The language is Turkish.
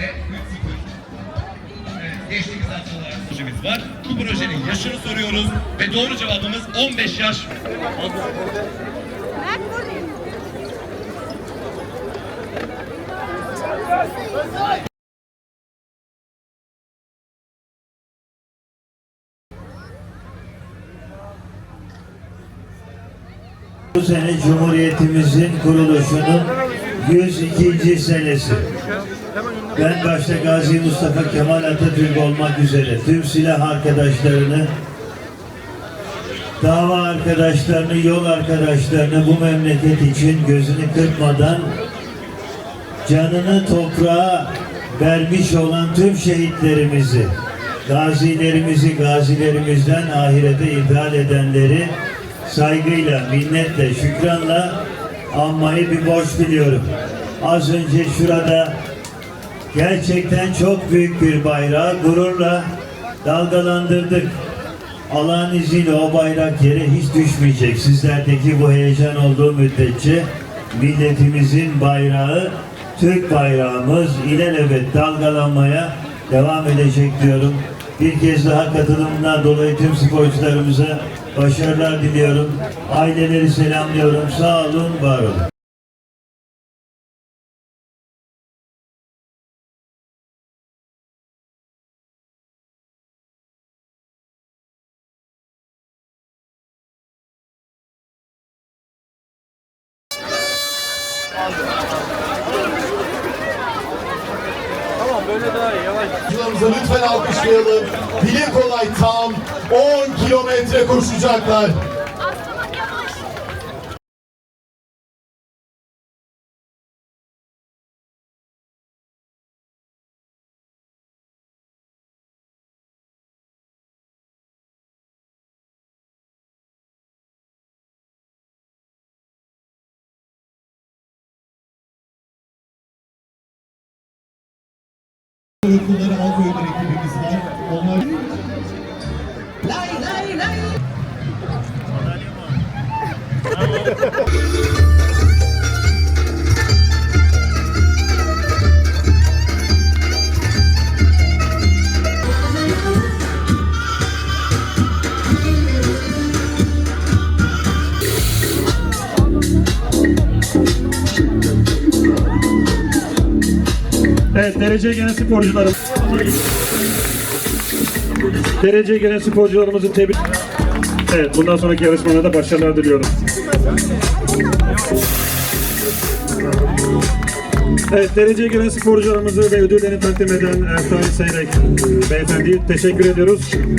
ve 3-0. Geçtiğimiz projemiz var. Bu projenin yaşını soruyoruz ve doğru cevabımız 15 yaş. Bu sene Cumhuriyetimizin kuruluşunun 102. senesi. Ben başta Gazi Mustafa Kemal Atatürk olmak üzere tüm silah arkadaşlarını, dava arkadaşlarını, yol arkadaşlarını bu memleket için gözünü kırpmadan canını toprağa vermiş olan tüm şehitlerimizi, gazilerimizi, gazilerimizden ahirete iptal edenleri saygıyla, minnetle, şükranla anmayı bir borç biliyorum. Az önce şurada gerçekten çok büyük bir bayrağı gururla dalgalandırdık. Allah'ın izniyle o bayrak yere hiç düşmeyecek. Sizlerdeki bu heyecan olduğu müddetçe milletimizin bayrağı, Türk bayrağımız ilelebet dalgalanmaya devam edecek diyorum. Bir kez daha katılımından dolayı tüm sporcularımıza başarılar diliyorum. Aileleri selamlıyorum. Sağ olun, var olun. Sporcularımıza lütfen alkışlayalım. Dile kolay tam 10 kilometre koşacaklar. Okulları Alkoyunlar ekibimiz var. Onlar Evet, dereceye gelen sporcularım. Dereceye gelen sporcularımızı tebrik... Evet, bundan sonraki yarışmada başarılar diliyorum. Evet, dereceye gelen sporcularımızı ve ödüllerini takdim eden Ertan Seyrek beyefendiye teşekkür ediyoruz.